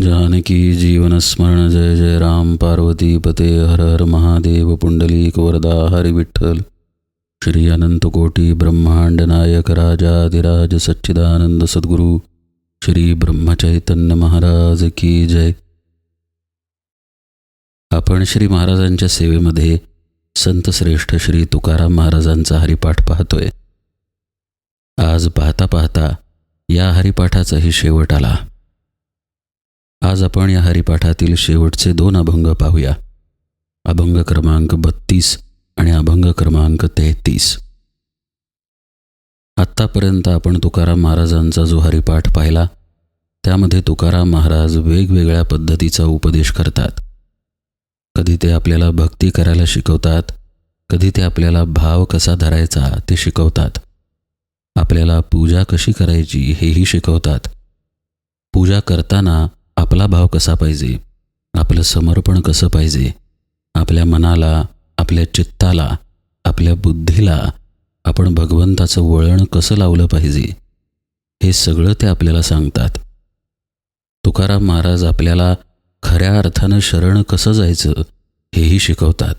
जानकी जीवनस्मरण जय जय राम पार्वती पते हर हर महादेव पुंडलीक वरदा हरि विठ्ठल। श्री अनंतकोटी ब्रह्मांड नायक राजाधिराज सच्चिदानंद सद्गुरू श्री ब्रह्मचैतन्य महाराज की जय। आपण श्री महाराजांच्या सेवेमध्ये संतश्रेष्ठ श्री तुकाराम महाराजांचा हरिपाठ पाहतोय. आज पाहता पाहता या हरिपाठाचाही शेवट आला. आज आपण या हरिपाठातील शेवटचे दोन अभंग पाहूया. अभंग क्रमांक बत्तीस आणि अभंग क्रमांक तेहतीस. आत्तापर्यंत आपण तुकाराम महाराजांचा जो हरिपाठ पाहिला त्यामध्ये तुकाराम महाराज वेगवेगळ्या पद्धतीचा उपदेश करतात. कधी ते आपल्याला भक्ती करायला शिकवतात कधी ते आपल्याला भाव कसा धरायचा ते शिकवतात. आपल्याला पूजा कशी करायची हेही शिकवतात. पूजा करताना आपला भाव कसा पाहिजे? आपलं समर्पण कसं पाहिजे? आपल्या मनाला आपल्या चित्ताला आपल्या बुद्धीला आपण भगवंताचं वळण कसं लावलं पाहिजे? हे सगळं ते आपल्याला सांगतात. तुकाराम महाराज आपल्याला खऱ्या अर्थानं शरण कसं जायचं हेही शिकवतात.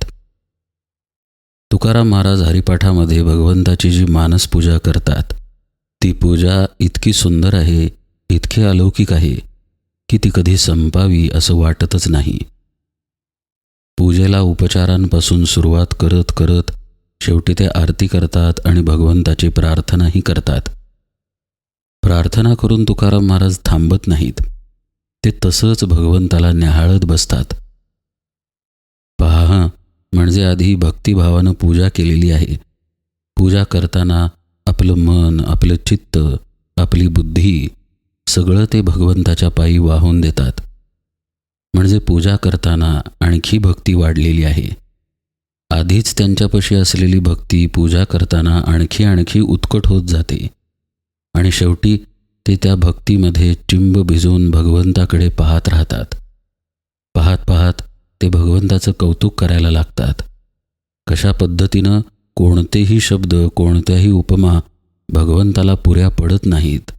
तुकाराम महाराज हरिपाठामध्ये भगवंताची जी मानस पूजा करतात ती पूजा इतकी सुंदर आहे इतकी अलौकिक आहे की ती कधी संपावी असं वाटतच नाही. पूजेला उपचारांपासून सुरुवात करत करत शेवटी ते आरती करतात आणि भगवंताची प्रार्थनाही करतात. प्रार्थना करून तुकाराम महाराज थांबत नाहीत. ते तसंच भगवंताला न्याहाळत बसतात. पहा म्हणजे आधी भक्तिभावानं पूजा केलेली आहे. पूजा करताना आपलं मन आपलं चित्त आपली बुद्धी सगळं ते भगवंताच्या पायी वाहून देतात. म्हणजे पूजा करताना आणखी भक्ती वाढलेली आहे. आधीच त्यांच्यापाशी असलेली भक्ती पूजा करताना आणखी आणखी उत्कट होत जाते. आणि शेवटी ते त्या भक्तीमध्ये चिंब भिजवून भगवंताकडे पाहत राहतात. पाहत पाहत ते भगवंताचं कौतुक करायला लागतात. कशा पद्धतीनं कोणतेही शब्द कोणत्याही उपमा भगवंताला पुऱ्या पडत नाहीत.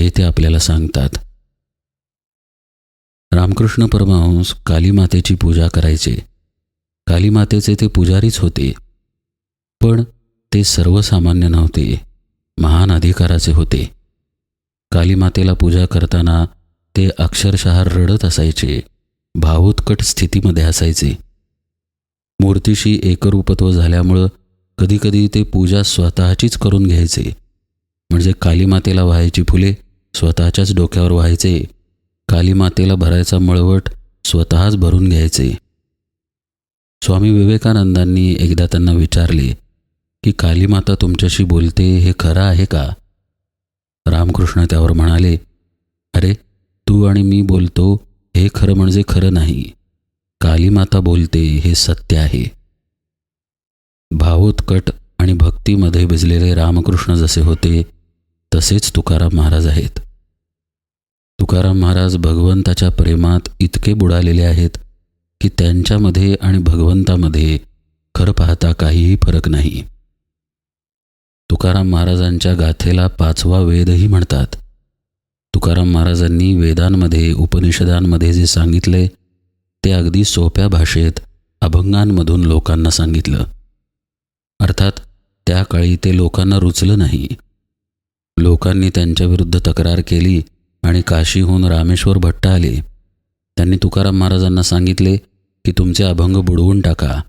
हे ते आपल्याला सांगतात. रामकृष्ण परमहंस कालीमातेची पूजा करायचे. कालीमातेचे ते पुजारीच होते. पण ते सर्वसामान्य नव्हते. महान अधिकाराचे होते. कालीमातेला पूजा करताना ते अक्षरशः रडत असायचे. भावोत्कट स्थितीमध्ये असायचे. मूर्तीशी एकरूपत्व झाल्यामुळं कधीकधी ते पूजा स्वतःचीच करून घ्यायचे. म्हणजे कालीमातेला व्हायची फुले स्वतःच्याच डोक्यावर व्हायचे. कालीमातेला भरायचा मळवट स्वतःच भरून घ्यायचे. स्वामी विवेकानंदांनी एकदा त्यांना विचारले की कालीमाता तुमच्याशी बोलते हे खरं आहे का? रामकृष्ण त्यावर म्हणाले अरे तू आणि मी बोलतो हे खरं म्हणजे खरं नाही. कालीमाता बोलते हे सत्य आहे. भावोत्कट आणि भक्तीमध्ये भिजलेले रामकृष्ण जसे होते तसेच तुकाराम महाराज आहेत. तुकाराम महाराज भगवंताच्या प्रेमात इतके बुडालेले आहेत की त्यांच्यामध्ये आणि भगवंतामध्ये खरं पाहता काहीही फरक नाही. तुकाराम महाराजांच्या गाथेला पाचवा वेदही म्हणतात. तुकाराम महाराजांनी वेदांमध्ये उपनिषदांमध्ये जे सांगितले ते अगदी सोप्या भाषेत अभंगांमधून लोकांना सांगितलं. अर्थात त्या काळी ते लोकांना रुचलं नाही. लोकांनी त्यांच्याविरुद्ध तक्रार केली आणि काशीहून रामेश्वर भट्ट आले. त्यांनी तुकाराम महाराजांना सांगितले की तुमचे अभंग बुडवून टाका.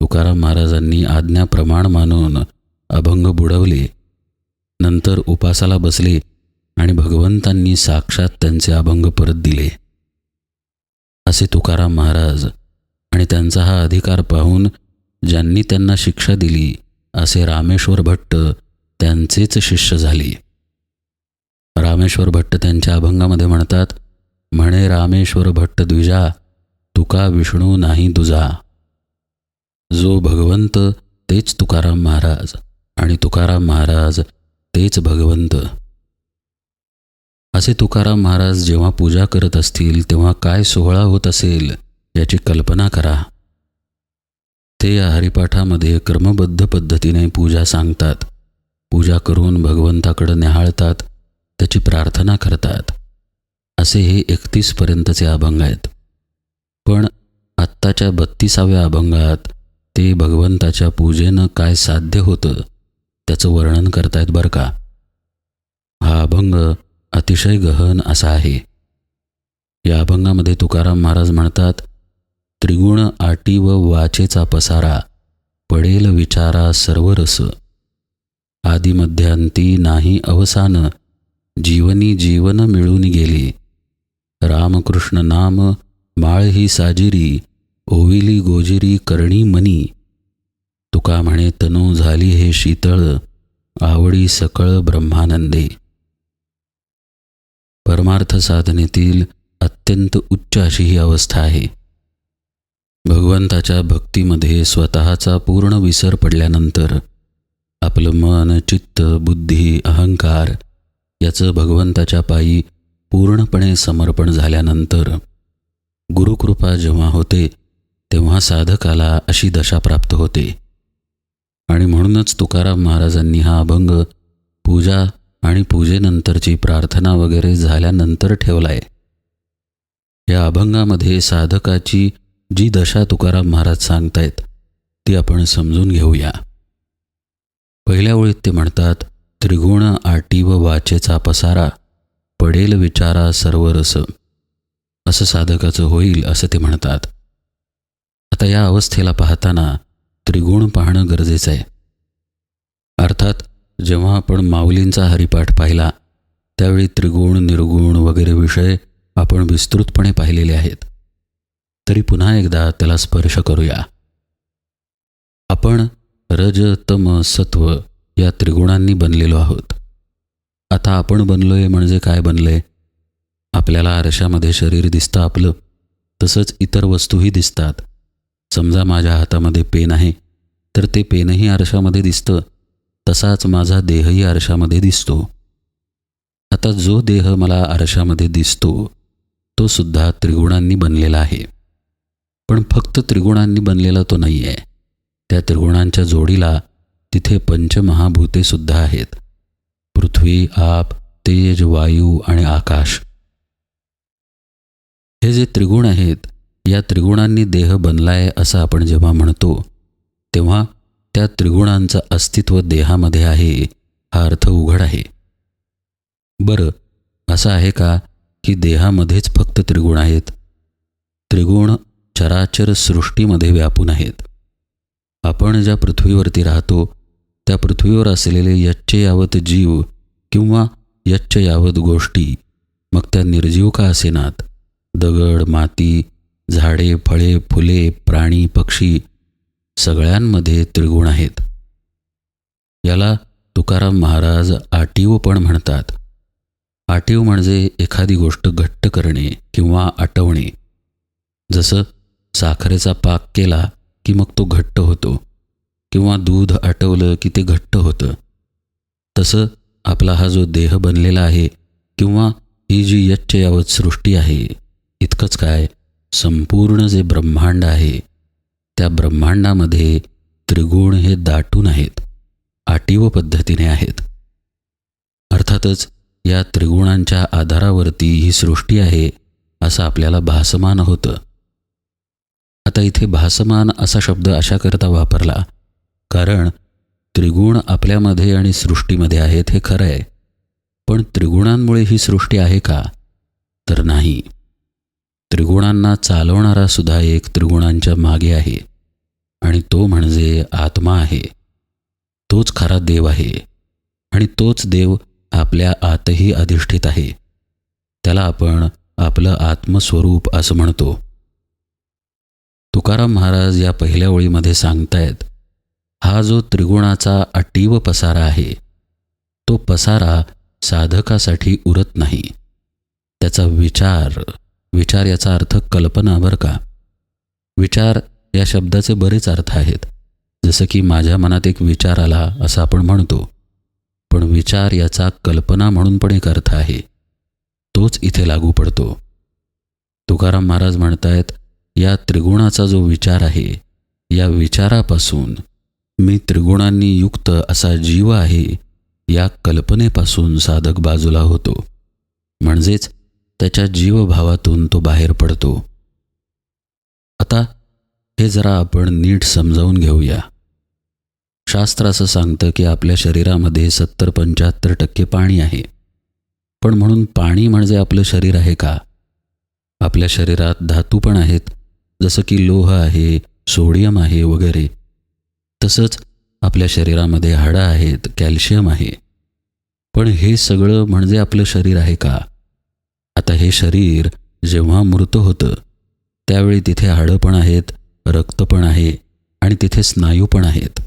तुकाराम महाराजांनी आज्ञा प्रमाण मानून अभंग बुडवले. नंतर उपासाला बसले आणि भगवंतांनी साक्षात त्यांचे अभंग परत दिले. असे तुकाराम महाराज आणि त्यांचा हा अधिकार पाहून ज्यांनी त्यांना शिक्षा दिली असे रामेश्वर भट्ट त्यांचेच शिष्य झाले. रामेश्वर भट्ट त्यांच्या अभंगामध्ये म्हणतात म्हणे रामेश्वर भट्ट द्विजा तुका विष्णू नाही तुझा जो भगवंत तेच तुकाराम महाराज आणि तुकाराम महाराज तेच भगवंत. असे तुकाराम महाराज जेव्हा पूजा करत असतील तेव्हा काय सोहळा होत असेल याची कल्पना करा. ते या हरिपाठामध्ये क्रमबद्ध पद्धतीने पूजा सांगतात. पूजा करून भगवंताकडं न्याहाळतात त्याची प्रार्थना करतात. असे हे एकतीसपर्यंतचे अभंग आहेत. पण आत्ताच्या बत्तीसाव्या अभंगात ते भगवंताच्या पूजेनं काय साध्य होतं त्याचं वर्णन करतायत बरं का? हा अभंग अतिशय गहन असा आहे. या अभंगामध्ये तुकाराम महाराज म्हणतात त्रिगुण आटी व वाचेचा पसारा पडेल विचारा सर्व रस. आदिमध्यांती नाही अवसान जीवनी जीवन मिळून गेली. रामकृष्ण नाम माळ ही साजिरी ओविली गोजिरी करणी मनी. तुका म्हणे तनू झाली हे शीतळ आवडी सकळ ब्रह्मानंदे. परमार्थ साधनेतील अत्यंत उच्च अशी ही अवस्था आहे. भगवंताच्या भक्तीमध्ये स्वतःचा पूर्ण विसर पडल्यानंतर आपलं मन चित्त बुद्धी अहंकार याचं भगवंताच्या पायी पूर्णपणे समर्पण झाल्यानंतर गुरुकृपा जेव्हा होते तेव्हा साधकाला अशी दशा प्राप्त होते. आणि म्हणूनच तुकाराम महाराजांनी हा अभंग पूजा आणि पूजेनंतरची प्रार्थना वगैरे झाल्यानंतर ठेवलाय. या अभंगामध्ये साधकाची जी दशा तुकाराम महाराज सांगतायत ती आपण समजून घेऊया. पहिल्या ओळीत ते म्हणतात त्रिगुण आटी व वाचेचा पसारा पडेल विचारा सर्व रस. असं साधकाचं होईल असं ते म्हणतात. आता या अवस्थेला पाहताना त्रिगुण पाहणं गरजेचं आहे. अर्थात जेव्हा आपण माऊलींचा हरिपाठ पाहिला त्यावेळी त्रिगुण निर्गुण वगैरे विषय आपण विस्तृतपणे पाहिलेले आहेत. तरी पुन्हा एकदा त्याला स्पर्श करूया. आपण रज तम सत्व या त्रिगुणांनी बनलेलो आहोत. आता आपण बनलोय म्हणजे काय बनलंय? आपल्याला आरशामध्ये शरीर दिसतं आपलं तसंच इतर वस्तूही दिसतात. समजा माझ्या हातामध्ये पेन आहे तर ते पेनही आरशामध्ये दिसतं तसाच माझा देहही आरशामध्ये दिसतो. आता जो देह मला आरशामध्ये दिसतो तो सुद्धा त्रिगुणांनी बनलेला आहे. पण फक्त त्रिगुणांनी बनलेला तो नाही आहे त्या त्रिगुणांच्या जोडीला तिथे पंचमहाभूते सुद्धा आहेत. पृथ्वी आप तेज वायू आणि आकाश. हे जे त्रिगुण आहेत या त्रिगुणांनी देह बनलाय असं आपण जेव्हा म्हणतो तेव्हा त्या त्रिगुणांचं अस्तित्व देहामध्ये आहे हा अर्थ उघड आहे. बरं असं आहे का की देहामध्येच फक्त त्रिगुण आहेत? त्रिगुण चराचर सृष्टीमध्ये व्यापून आहेत. आपण ज्या पृथ्वीवरती राहतो त्या पृथ्वीवर असलेले यच्च यावत जीव किंवा यच्च यावत गोष्टी. मग त्या निर्जीव का असेनात? दगड माती झाडे फळे फुले प्राणी पक्षी सगळ्यांमध्ये त्रिगुण आहेत. याला तुकाराम महाराज आटीव पण म्हणतात. आटीव म्हणजे एखादी गोष्ट घट्ट करणे किंवा आटवणे. जसं साखरेचा पाक केला की मग तो घट्ट होतो. किंवा दूध आटवलं की ते घट्ट होतं. तसं आपला हा जो देह बनलेला आहे किंवा ही जी यच्चयावत सृष्टी आहे इतकंच काय संपूर्ण जे ब्रह्मांड आहे त्या ब्रह्मांडामध्ये त्रिगुण हे दाटून आहेत आटीव पद्धतीने आहेत. अर्थातच या त्रिगुणांच्या आधारावरती ही सृष्टी आहे असं आपल्याला भासमान होतं. आता इथे भासमान असा शब्द अशाकरता वापरला कारण त्रिगुण आपल्यामध्ये आणि सृष्टीमध्ये आहेत हे खरं आहे. पण त्रिगुणांमुळे ही सृष्टी आहे का? तर नाही. त्रिगुणांना चालवणारा सुद्धा एक त्रिगुणांच्या मागे आहे आणि तो म्हणजे आत्मा आहे. तोच खरा देव आहे आणि तोच देव आपल्या आतही अधिष्ठित आहे. त्याला आपण आपलं आत्मस्वरूप असं म्हणतो. तुकाराम महाराज या पहिल्या ओळीमध्ये सांगतायत हा जो त्रिगुणाचा अटीव पसारा आहे तो पसारा साधकासाठी उरत नाही. त्याचा विचार विचार याचा अर्थ कल्पना बरं का? विचार या शब्दाचे बरेच अर्थ आहेत. जसं की माझ्या मनात एक विचार आला असं आपण म्हणतो. पण विचार याचा कल्पना म्हणून पण एक अर्थ आहे. तोच इथे लागू पडतो. तुकाराम महाराज म्हणतायत या त्रिगुणाचा जो विचार आहे या विचारापासून मी त्रिगुणांनी युक्त असा जीव आहे या कल्पनेपासून साधक बाजूला होतो. म्हणजेच त्याच्या जीवभावातून तो बाहेर पडतो. आता हे जरा आपण नीट समजावून घेऊया. शास्त्र असं सांगतं की आपल्या शरीरामध्ये सत्तर पंच्याहत्तर टक्के पाणी आहे. पण म्हणून पाणी म्हणजे आपलं शरीर आहे का? आपल्या शरीरात धातू पण आहेत जसं की लोह आहे सोडियम आहे वगैरे. तसंच आपल्या शरीरामध्ये हाडं आहेत कॅल्शियम आहे. पण हे सगळं म्हणजे आपलं शरीर आहे का? आता हे शरीर जेव्हा मृत होतं त्यावेळी तिथे हाडं पण आहेत रक्त पण आहे आणि तिथे स्नायू पण आहेत.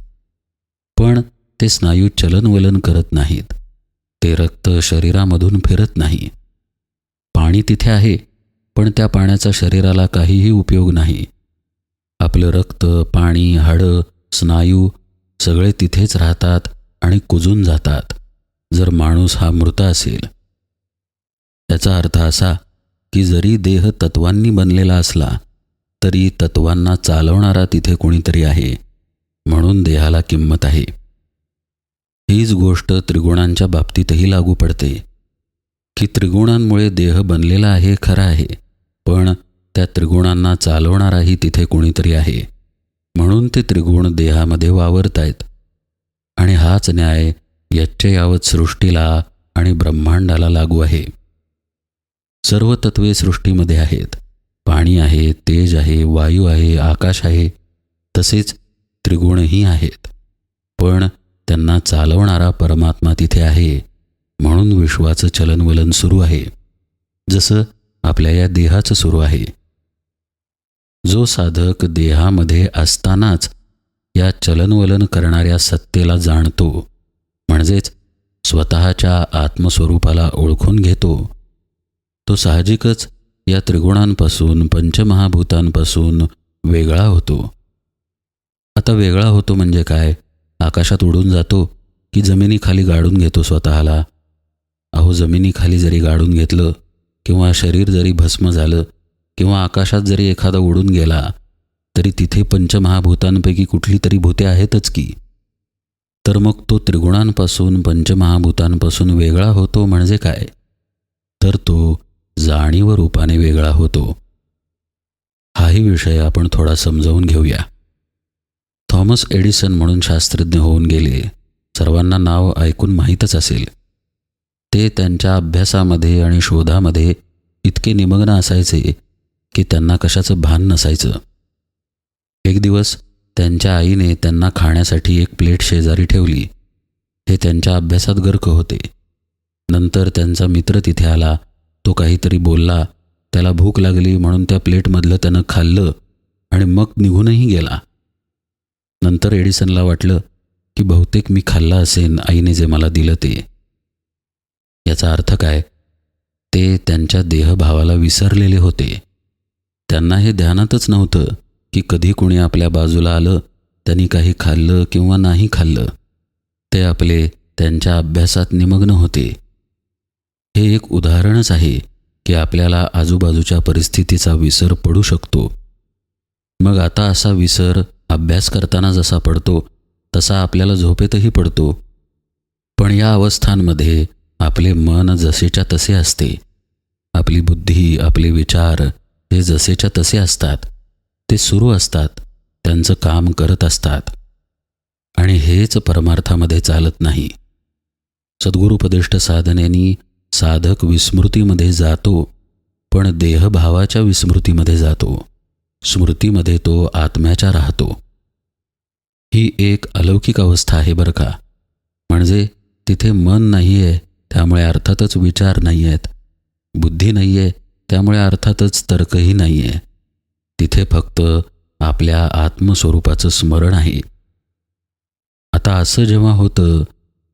पण ते स्नायू चलनवलन करत नाहीत. ते रक्त शरीरामधून फिरत नाही. पाणी तिथे आहे पण त्या पाण्याचा शरीराला काहीही उपयोग नाही. आपलं रक्त पाणी हाडं स्नायू सगळे तिथेच राहतात आणि कुजून जातात. जर माणूस हा मृत असेल. त्याचा अर्थ असा की जरी देह तत्वांनी बनलेला असला तरी तत्वांना चालवणारा तिथे कोणीतरी आहे म्हणून देहाला किंमत आहे. हीच गोष्ट त्रिगुणांच्या बाबतीतही लागू पडते. की त्रिगुणांमुळे देह बनलेला आहे खरा आहे पण त्या त्रिगुणांना चालवणाराही तिथे कोणीतरी आहे. म्हणून ते त्रिगुण देहामध्ये वावरत आहेत आणि हाच न्याय यच्चयावत सृष्टीला आणि ब्रह्मांडाला लागू आहे. सर्व तत्वे सृष्टीमध्ये आहेत. पाणी आहे तेज आहे वायू आहे आकाश आहे तसेच त्रिगुणही आहेत. पण त्यांना चालवणारा परमात्मा तिथे आहे म्हणून विश्वाचं चलनवलन सुरू आहे. जसं आपल्या या देहाचं सुरू आहे जो साधक देहामध्ये असतानाच या चलनवलन करणाऱ्या सत्तेला जाणतो म्हणजेच स्वतःच्या आत्मस्वरूपाला ओळखून घेतो तो साहजिकच या त्रिगुणांपासून पंचमहाभूतांपासून वेगळा होतो. आता वेगळा होतो म्हणजे काय? आकाशात उडून जातो की जमिनीखाली गाडून घेतो स्वतःला? अहो जमिनीखाली जरी गाडून घेतलं किंवा शरीर जरी भस्म झालं किंवा आकाशात जरी एखादा उडून गेला तरी तिथे पंचमहाभूतांपैकी कुठली तरी भूते आहेतच की? तर मग तो त्रिगुणांपासून पंचमहाभूतांपासून वेगळा होतो म्हणजे काय? तर तो जाणीव रूपाने वेगळा होतो. हाही विषय आपण थोडा समजावून घेऊया. थॉमस एडिसन म्हणून शास्त्रज्ञ होऊन गेले सर्वांना नाव ऐकून माहीतच असेल. ते त्यांच्या अभ्यासामध्ये आणि शोधामध्ये इतके निमग्न असायचे की त्यांना कशाचं भान नसायचं. एक दिवस त्यांच्या आईने त्यांना खाण्यासाठी एक प्लेट शेजारी ठेवली. हे त्यांच्या अभ्यासात गर्क होते. नंतर त्यांचा मित्र तिथे आला. तो काहीतरी बोलला. त्याला भूक लागली म्हणून त्या प्लेटमधलं त्यानं खाल्लं आणि मग निघूनही गेला. नंतर एडिसनला वाटलं की बहुतेक मी खाल्ला असेन आईने जे मला दिलं ते. याचा अर्थ काय? ते त्यांच्या देहभावाला विसरलेले होते. त्यांना हे ध्यानातच नव्हतं की कधी कुणी आपल्या बाजूला आलं त्यांनी काही खाल्लं किंवा नाही खाल्लं. ते आपले त्यांच्या अभ्यासात निमग्न होते. हे एक उदाहरणच आहे की आपल्याला आजूबाजूच्या परिस्थितीचा विसर पडू शकतो. मग आता असा विसर अभ्यास करताना जसा पडतो तसा आपल्याला झोपेतही पडतो. पण या अवस्थांमध्ये आपले मन जसेच्या तसे असते. आपली बुद्धी आपले विचार ते जसेच्या तसे असतात ते सुरू असतात त्यांचं काम करत असतात. आणि हेच परमार्थामध्ये चालत नाही. सद्गुरुपदिष्ट साधनेनी साधक विस्मृतीमध्ये जातो पण देहभावाच्या विस्मृतीमध्ये जातो. स्मृतीमध्ये तो आत्म्याच्या राहतो. ही एक अलौकिक अवस्था आहे बरं का? म्हणजे तिथे मन नाही आहे त्यामुळे अर्थातच विचार नाही आहेत बुद्धी नाही आहे त्यामुळे अर्थातच तर्कही नाही आहे तिथे फक्त आपल्या आत्मस्वरूपाचं स्मरण आहे. आता असं जेव्हा होतं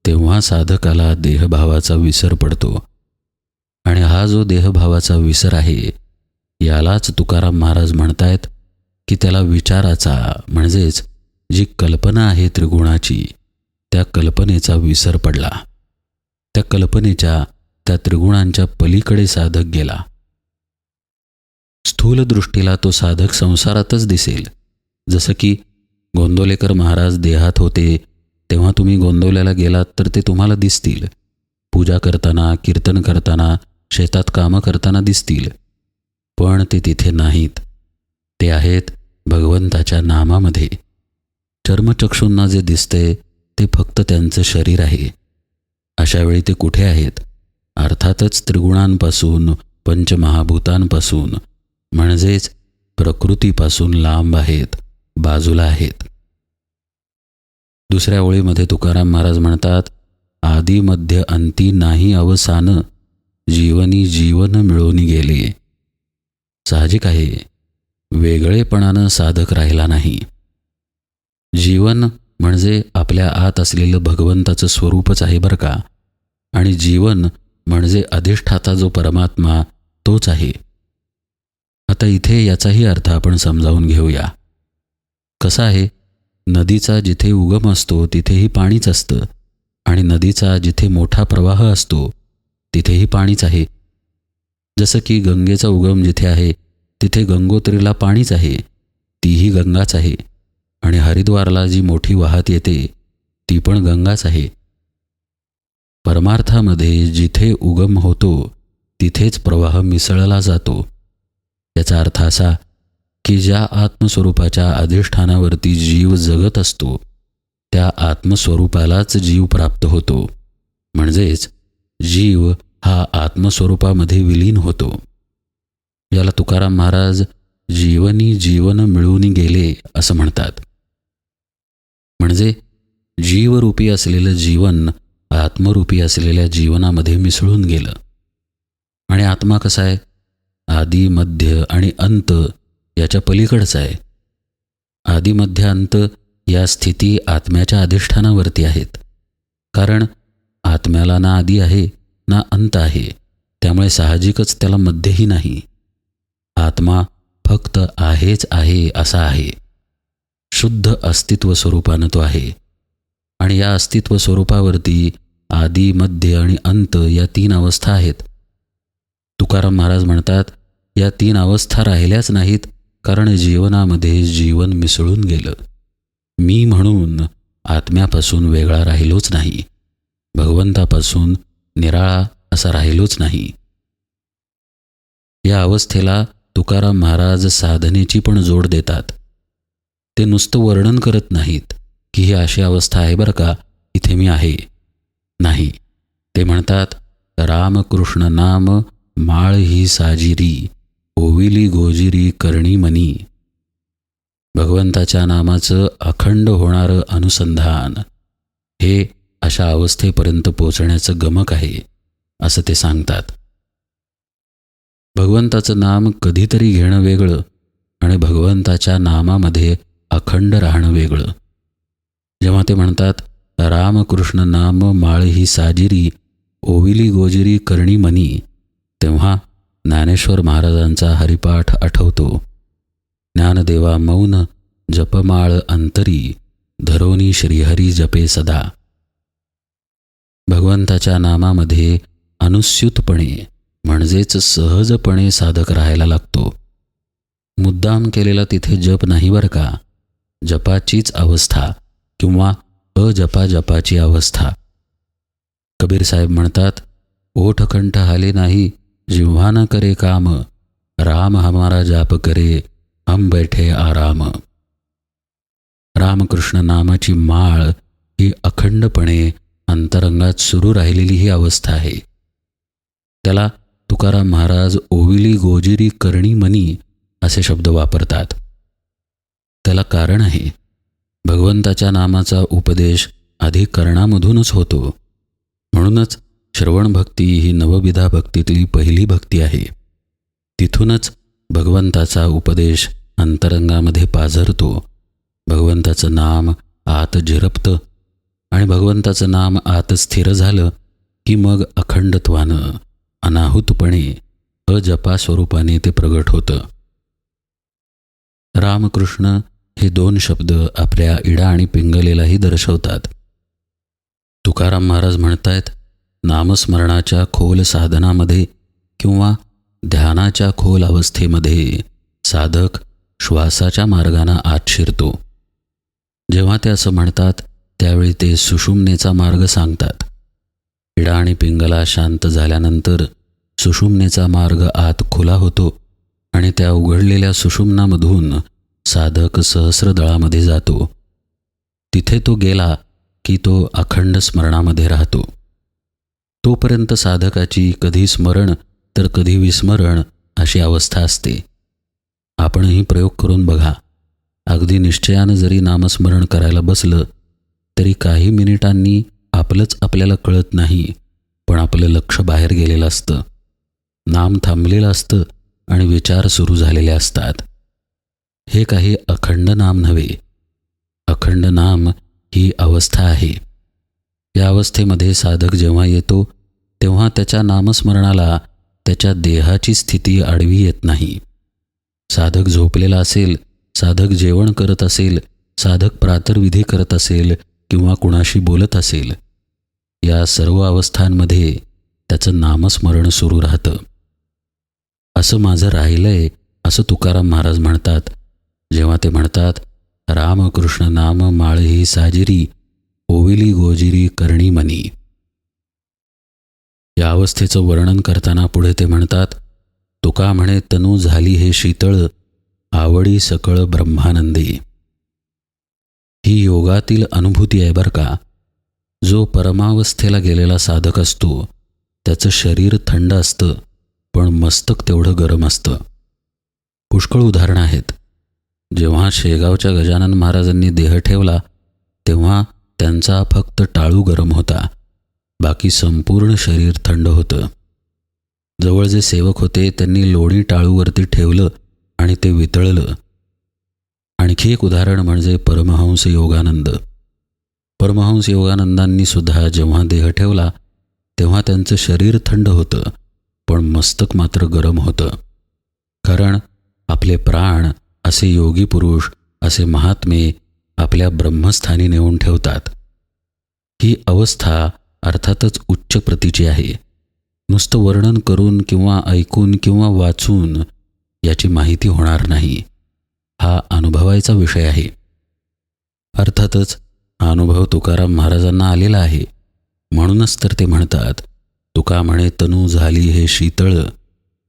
तेव्हा साधकाला देहभावाचा विसर पडतो. आणि हा जो देहभावाचा विसर आहे यालाच तुकाराम महाराज म्हणतायत की त्याला विचाराचा म्हणजेच जी कल्पना आहे त्रिगुणाची त्या कल्पनेचा विसर पडला. त्या कल्पनेच्या त्या त्रिगुणांच्या पलीकडे साधक गेला. स्थूल दृष्टीला तो साधक संसारातच दिसेल. जसं की गोंदोलेकर महाराज देहात होते तेव्हा तुम्ही गोंदवल्याला गेलात तर ते तुम्हाला दिसतील. पूजा करताना कीर्तन करताना शेतात कामं करताना दिसतील. पण ते तिथे नाहीत. ते आहेत भगवंताच्या नामामध्ये. चर्मचक्षूंना जे दिसते ते फक्त त्यांचं शरीर आहे. अशावेळी ते कुठे आहेत? अर्थातच त्रिगुणांपासून पंचमहाभूतांपासून. म्हणजेच प्रकृतीपासून लांब आहेत बाजूला आहेत. दुसऱ्या ओळीमध्ये तुकाराम महाराज म्हणतात आदी मध्य अंती नाही अवसान जीवनी जीवन मिळून गेले. साहजिक आहे वेगळेपणानं साधक राहिला नाही. जीवन म्हणजे आपल्या आत असलेलं भगवंताचं स्वरूपच आहे बरं का? आणि जीवन म्हणजे अधिष्ठाता जो परमात्मा तोच आहे. आता इथे याचाही अर्थ आपण समजावून घेऊया. कसं आहे? नदीचा जिथे उगम असतो तिथेही पाणीच असतं. आणि नदीचा जिथे मोठा प्रवाह असतो तिथेही पाणीच आहे. जसं की गंगेचा उगम जिथे आहे तिथे गंगोत्रीला पाणीच आहे. तीही गंगाच आहे. आणि हरिद्वारला जी मोठी वाहत येते ती पण गंगाच आहे. परमार्थामध्ये जिथे उगम होतो तिथेच प्रवाह मिसळला जातो. याचा अर्थ असा की ज्या आत्मस्वरूपाच्या अधिष्ठानावरती जीव जगत असतो त्या आत्मस्वरूपालाच जीव प्राप्त होतो. म्हणजेच जीव हा आत्मस्वरूपामध्ये विलीन होतो. याला तुकाराम महाराज जीवनी जीवन मिळून गेले असं म्हणतात. म्हणजे जीवरूपी असलेलं जीवन आत्मरूपी असलेल्या जीवनामध्ये मिसळून गेलं. आणि आत्मा कसा आहे? आदी मध्य आणि अंत याच्या पलीकडचा आहे. आदी मध्य अंत या स्थिती आत्म्याच्या अधिष्ठानावरती आहेत. कारण आत्म्याला ना आदी आहे ना अंत आहे. त्यामुळे साहजिकच त्याला मध्यही नाही. आत्मा फक्त आहेच आहे असा आहे. शुद्ध अस्तित्व स्वरूपानं तो आहे. आणि या अस्तित्व स्वरूपावरती आदी मध्य आणि अंत या तीन अवस्था आहेत. तुकाराम महाराज म्हणतात या तीन अवस्था राहिल्याच नाहीत कारण जीवनामध्ये जीवन मिसळून गेलं. मी म्हणून आत्म्यापासून वेगळा राहिलोच नाही. भगवंतापासून निराळा असा राहिलोच नाही. या अवस्थेला तुकाराम महाराज साधनेची पण जोड देतात. ते नुसतं वर्णन करत नाहीत की ही अशी अवस्था आहे बरं का इथे मी आहे. नाही. ते म्हणतात रामकृष्ण नाम माळ ही साजिरी ओविली गोजिरी करणी मनी. भगवंताच्या नामाचं अखंड होणारं अनुसंधान. हे अशा अवस्थेपर्यंत पोचण्याचं गमक आहे असं ते सांगतात. भगवंताचं नाम कधीतरी घेणं वेगळं आणि भगवंताच्या नामामध्ये अखंड राहणं वेगळं. जेव्हा ते म्हणतात रामकृष्ण नाम माळ ही साजिरी ओविली गोजिरी करणी मनी तेव्हा ज्ञानेश्वर महाराजांचा हरिपाठ आठवतो. ज्ञानदेवा मौन जपमाळ अंतरी धरोनी श्रीहरी जपे सदा. भगवंताच्या नामामध्ये अनुस्युतपणे म्हणजेच सहजपणे साधक राहायला लागतो. मुद्दाम केलेला तिथे जप नाही बरं का? जपाचीच अवस्था किंवा अजपा जपाची अवस्था. कबीर साहेब म्हणतात ओठकंठ हाले नाही जिव्हा न करे काम राम हमारा जाप करे हम बैठे आराम रामकृष्ण नामाची माळ ही अखंडपणे अंतरंगात सुरू राहिलेली ही अवस्था आहे त्याला तुकाराम महाराज ओविली गोजिरी करणी मनी असे शब्द वापरतात त्याला कारण आहे भगवंताच्या नामाचा उपदेश आधी कर्णामधूनच होतो म्हणूनच श्रवण भक्ती ही नवविधा भक्तीतली पहिली भक्ती आहे. तिथूनच भगवंताचा उपदेश अंतरंगामध्ये पाझरतो. भगवंताचं नाम आत झिरपतं आणि भगवंताचं नाम आत स्थिर झालं की मग अखंडत्वानं अनाहूतपणे अजपा स्वरूपाने ते प्रगट होतं. रामकृष्ण हे दोन शब्द आपल्या इडा आणि पिंगलेलाही दर्शवतात. तुकाराम महाराज म्हणतायत नामस्मरणाच्या खोल साधनामध्ये किंवा ध्यानाच्या खोल अवस्थेमध्ये साधक श्वासाच्या मार्गानं आत शिरतो. जेव्हा ते असं म्हणतात त्यावेळी ते सुषुम्नेचा मार्ग सांगतात. इडा आणि पिंगला शांत झाल्यानंतर सुषुम्नेचा मार्ग आत खुला होतो आणि त्या उघडलेल्या सुषुम्नामधून साधक सहस्रदळामध्ये जातो. तिथे तो गेला की तो अखंड स्मरणामध्ये राहतो. तोपर्यंत साधकाची कधी स्मरण तर कधी विस्मरण अशी अवस्था असते. आपणही प्रयोग करून बघा. अगदी निश्चयानं जरी नामस्मरण करायला बसलं तरी काही मिनिटांनी आपलंच आपल्याला कळत नाही पण आपलं लक्ष बाहेर गेलेलं असतं. नाम थांबलेलं असतं आणि विचार सुरू झालेले असतात. हे काही अखंड नाम नव्हे. अखंड नाम ही अवस्था आहे. या अवस्थेमध्ये साधक जेव्हा येतो तेव्हा त्याच्या नामस्मरणाला त्याच्या देहाची स्थिती आडवी येत नाही. साधक झोपलेला असेल साधक जेवण करत असेल साधक प्रातर्विधी करत असेल किंवा कुणाशी बोलत असेल या सर्व अवस्थांमध्ये त्याचं नामस्मरण सुरू राहतं. असं माझं राहिलंय असं तुकाराम महाराज म्हणतात. जेव्हा ते म्हणतात रामकृष्ण नाम माळही साजिरी ओविली गोजिरी करणी मनी. या अवस्थेचं वर्णन करताना पुढे ते म्हणतात तुका म्हणे तनू झाली हे शीतळ आवडी सकळ ब्रह्मानंदी. ही योगातील अनुभूती आहे बरं का. जो परमावस्थेला गेलेला साधक असतो त्याचं शरीर थंड असतं पण मस्तक तेवढं गरम असतं. पुष्कळ उदाहरणं आहेत. जेव्हा शेगावच्या गजानन महाराजांनी देह ठेवला तेव्हा त्यांचा फक्त टाळू गरम होता. बाकी संपूर्ण शरीर थंड होतं. जवळ जे सेवक होते त्यांनी लोणी टाळूवरती ठेवलं आणि ते वितळलं. आणखी एक उदाहरण म्हणजे परमहंस योगानंद. परमहंस योगानंदांनी सुद्धा जेव्हा देह ठेवला तेव्हा त्यांचं शरीर थंड होतं पण मस्तक मात्र गरम होतं. कारण आपले प्राण असे योगी पुरुष असे महात्मे आपल्या ब्रह्मस्थानी नेऊन ठेवतात. ही अवस्था अर्थातच उच्च प्रतीची आहे. नुसतं वर्णन करून किंवा ऐकून किंवा वाचून याची माहिती होणार नाही. हा अनुभवायचा विषय आहे. अर्थातच हा अनुभव तुकाराम महाराजांना आलेला आहे. म्हणूनच तर ते म्हणतात तुका म्हणे तनू झाली हे शीतळ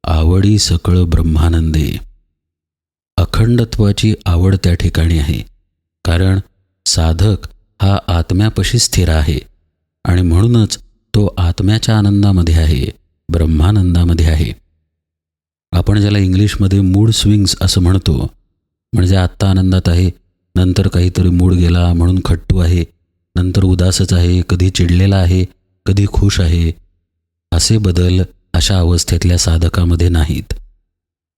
आवडी सकळ ब्रह्मानंदे. अखंडत्वाची आवड त्या ठिकाणी आहे. कारण साधक हा आत्म्यापशी स्थिर आहे. आणि म्हणूनच तो आत्म्याच्या आनंदामध्ये आहे ब्रह्मानंदामध्ये आहे. आपण ज्याला इंग्लिशमध्ये मूड स्विंग्स असं म्हणतो म्हणजे आत्ता आनंदात आहे नंतर काहीतरी मूड गेला म्हणून खट्टू आहे नंतर उदासच आहे कधी चिडलेला आहे कधी खुश आहे असे बदल अशा अवस्थेतल्या साधकामध्ये नाहीत.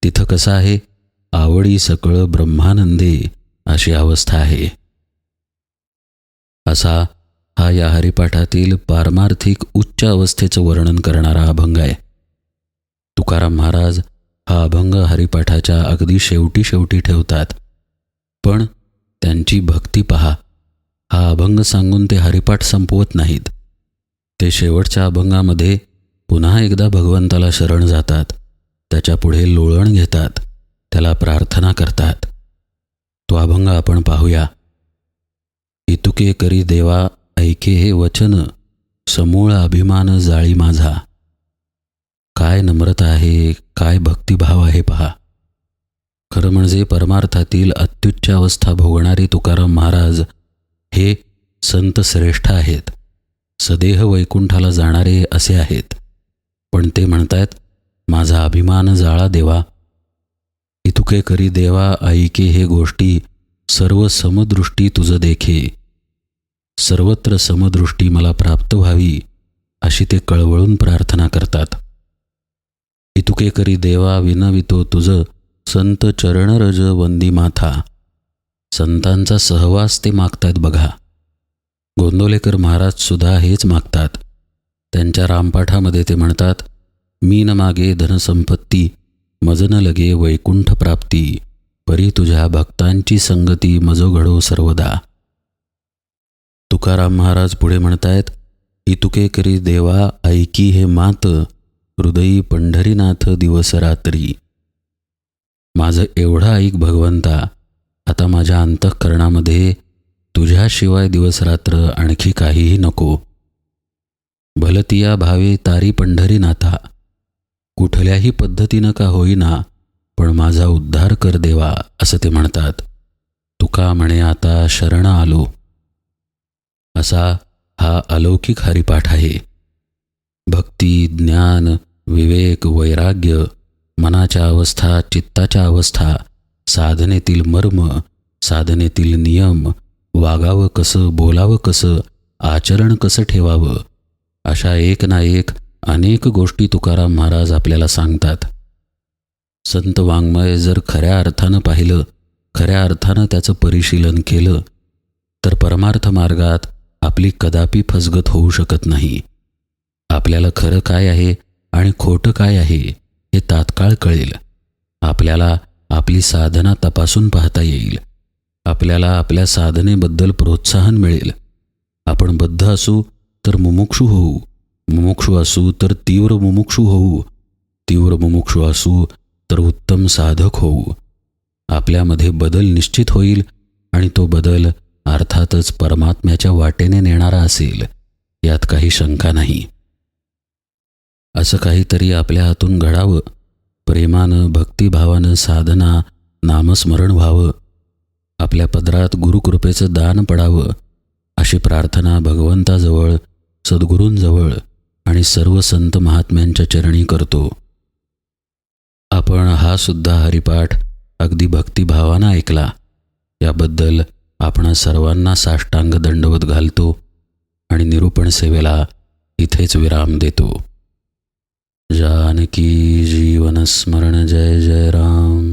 तिथं कसं आहे? आवडी सकळ ब्रह्मानंदे अशी अवस्था आहे. असा हा या हरिपाठातील पारमार्थिक उच्च अवस्थेचं वर्णन करणारा अभंग आहे. तुकाराम महाराज हा अभंग हरिपाठाच्या अगदी शेवटी शेवटी ठेवतात. पण त्यांची भक्ती पहा. हा अभंग सांगून ते हरिपाठ संपवत नाहीत. ते शेवटच्या अभंगामध्ये पुन्हा एकदा भगवंताला शरण जातात. त्याच्यापुढे लोळण घेतात. त्याला प्रार्थना करतात. तो अभंग आपण पाहूया. इतुके करी देवा ऐके हे वचन समूळ अभिमान जाळी माझा. काय नम्रता आहे काय भक्तिभाव आहे पहा. खरं म्हणजे परमार्थातील अत्युच्च अवस्था भोगणारे तुकाराम महाराज हे संत श्रेष्ठ आहेत. सदेह वैकुंठाला जाणारे असे आहेत. पण ते म्हणतायत माझा अभिमान जाळा देवा. इतुके करी देवा ऐके हे गोष्टी सर्व समदृष्टी तुझं देखे. सर्वत्र समदृष्टी मला प्राप्त व्हावी अशी ते कळवळून प्रार्थना करतात. इतुके करी देवा विनवितो तुझं संत चरणरज वंदी माथा. संतांचा सहवास ते मागतात बघा. गोंदवलेकर महाराज सुद्धा हेच मागतात. त्यांच्या रामपाठामध्ये ते म्हणतात मी न मागे धनसंपत्ती मजन लगे वैकुंठ प्राप्ती. परी तुझ्या भक्तांची संगती मजो घडो सर्वदा. तुकाराम महाराज पुढे म्हणतायत इतुके करी देवा ऐकी हे मात हृदयी पंढरीनाथ दिवस रात्री. माझं एवढं ऐक भगवंता आता माझ्या अंतःकरणामध्ये तुझ्याशिवाय दिवसरात्र आणखी काहीही नको. भलतिया भावे तारी पंढरीनाथा कुठल्याही पद्धतीनं का होईना पण माझा उद्धार कर देवा असं ते म्हणतात. तुका म्हणे आता शरण आलो. असा हा अलौकिक हरिपाठ आहे. भक्ती ज्ञान विवेक वैराग्य मनाच्या अवस्था चित्ताच्या अवस्था साधनेतील मर्म साधनेतील नियम वागावं कसं बोलावं कसं आचरण कसं ठेवावं अशा एक ना एक अनेक गोष्टी तुकाराम महाराज आपल्याला सांगतात. संत वाङ्मय जर खऱ्या अर्थानं पाहिलं खऱ्या अर्थानं त्याचं परिशीलन केलं तर परमार्थ मार्गात आपली कदापि फसगत होऊ शकत नाही. आपल्याला खरं काय आहे आणि खोटं काय आहे हे तात्काळ कळेल. आपल्याला आपली साधना तपासून पाहता येईल. आपल्याला आपल्या साधनेबद्दल प्रोत्साहन मिळेल. आपण बद्ध असू तर मुमुक्षू होऊ. मुमुक्षू असू तर तीव्र मुमुक्षू होऊ. तीव्र मुमुक्षू असू तर उत्तम साधक होऊ. आपल्यामध्ये बदल निश्चित होईल आणि तो बदल अर्थातच परमात्म्याच्या वाटेने नेणारा असेल यात काही शंका नाही. असं काहीतरी आपल्या हातून घडावं प्रेमानं भक्तिभावानं साधना नामस्मरण व्हावं आपल्या पदरात गुरुकृपेचं दान पडावं अशी प्रार्थना भगवंताजवळ सद्गुरूंजवळ आणि सर्व संत महात्म्यांच्या चरणी करतो. आपण हा सुद्धा हरिपाठ अगदी भक्तिभावानं ऐकला. याबद्दल आपण सर्वांना साष्टांग दंडवत घालतो आणि निरूपण सेवेला इथेच विराम देतो. जानकी जीवन स्मरण जय जय राम.